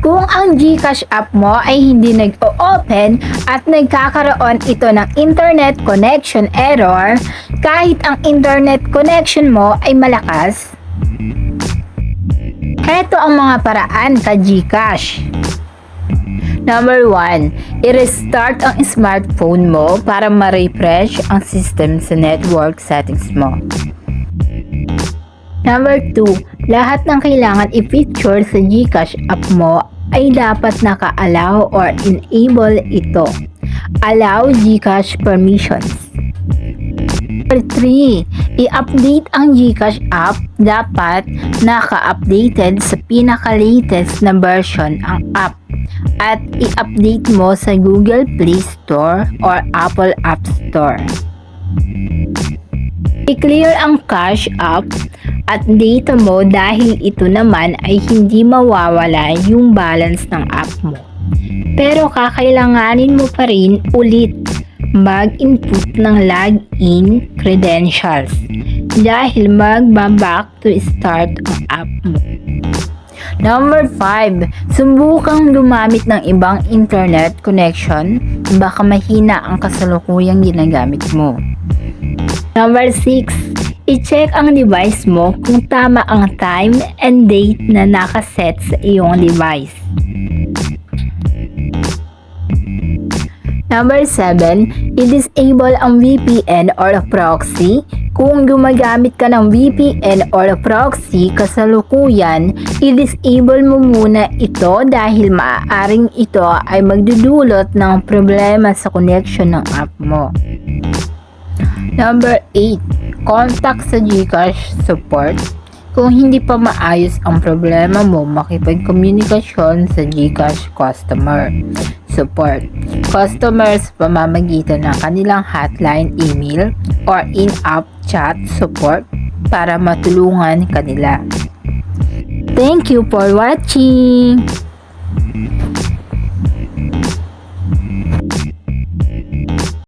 Kung ang GCash app mo ay hindi nag-o-open at nagkakaroon ito ng internet connection error, kahit ang internet connection mo ay malakas, Heto ang mga paraan ka GCash. Number 1, i-restart ang smartphone mo para ma-refresh ang system sa network settings mo. Number 2, lahat ng kailangan i-feature sa GCash app mo ay dapat naka-allow or enable ito. Allow GCash permissions. Number 3, i-update ang GCash app dapat naka-updated sa pinaka-latest na version ang app at i-update mo sa Google Play Store or Apple App Store. I-clear ang cache app at data mo dahil ito naman ay hindi mawawala yung balance ng app mo. Pero kakailanganin mo pa rin ulit mag-input ng login credentials dahil magba-back to start ang app mo. Number 5, subukang gumamit ng ibang internet connection baka mahina ang kasalukuyang ginagamit mo. Number 6, i-check ang device mo kung tama ang time and date na nakaset sa iyong device. Number 7, i-disable ang VPN or proxy. Kung gumagamit ka ng VPN or proxy kasalukuyan, i-disable mo muna ito dahil maaaring ito ay magdudulot ng problema sa connection ng app mo. Number 8, contact sa GCash support. Kung hindi pa maayos ang problema mo, makipagkomunikasyon sa GCash customer support. Customers pamamagitan ng kanilang hotline email or in-app chat support para matulungan kanila. Thank you for watching!